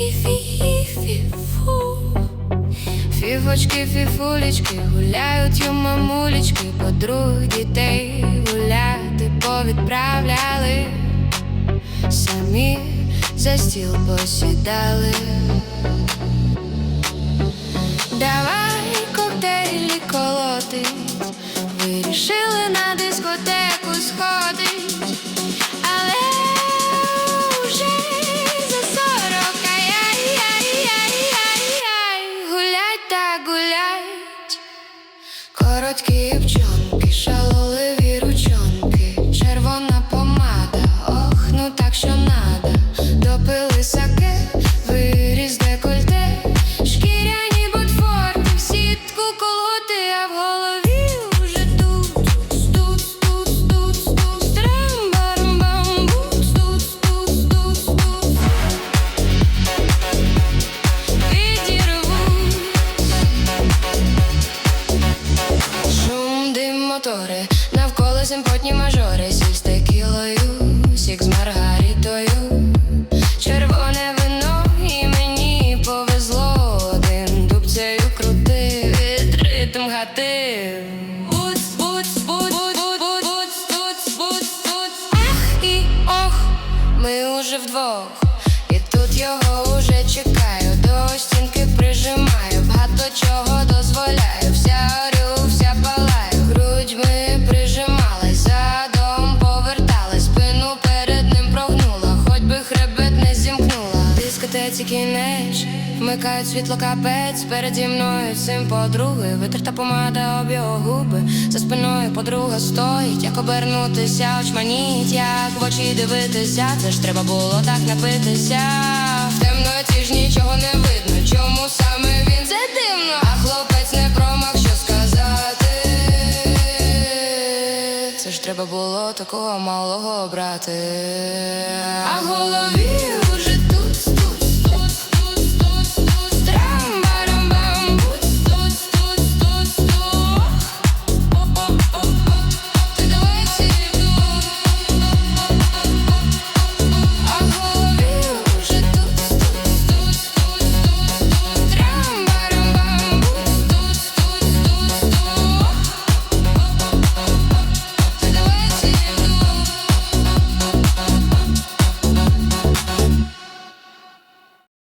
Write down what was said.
фі-фі-фі-фу Фівочки, фіфулічки, гуляють ю мамулічки, подруг дітей гуляти повідправляли, самі за стіл посідали. Давай коктейлі колоти, вирішили. батьки, вчонки шалоли. Симпотні мажори, сіль з текілою, сік з маргаритою, червоне вино, і мені повезло, один дубцею крутив, від ритм гатив. Буц, буц, буц, буц, ох, ми уже вдвох, і тут його уже Дискотеці кінець, вмикають світло капець переді мною цим подруги, витерта помада об його губи, за спиною подруга стоїть, як обернутися, очманіть, як в очі дивитися, це ж треба було так напитися. В темноті ж нічого не видно, чому саме він це дивно, а хлопець не промах, що сказати. Це ж треба було такого малого брати. А голові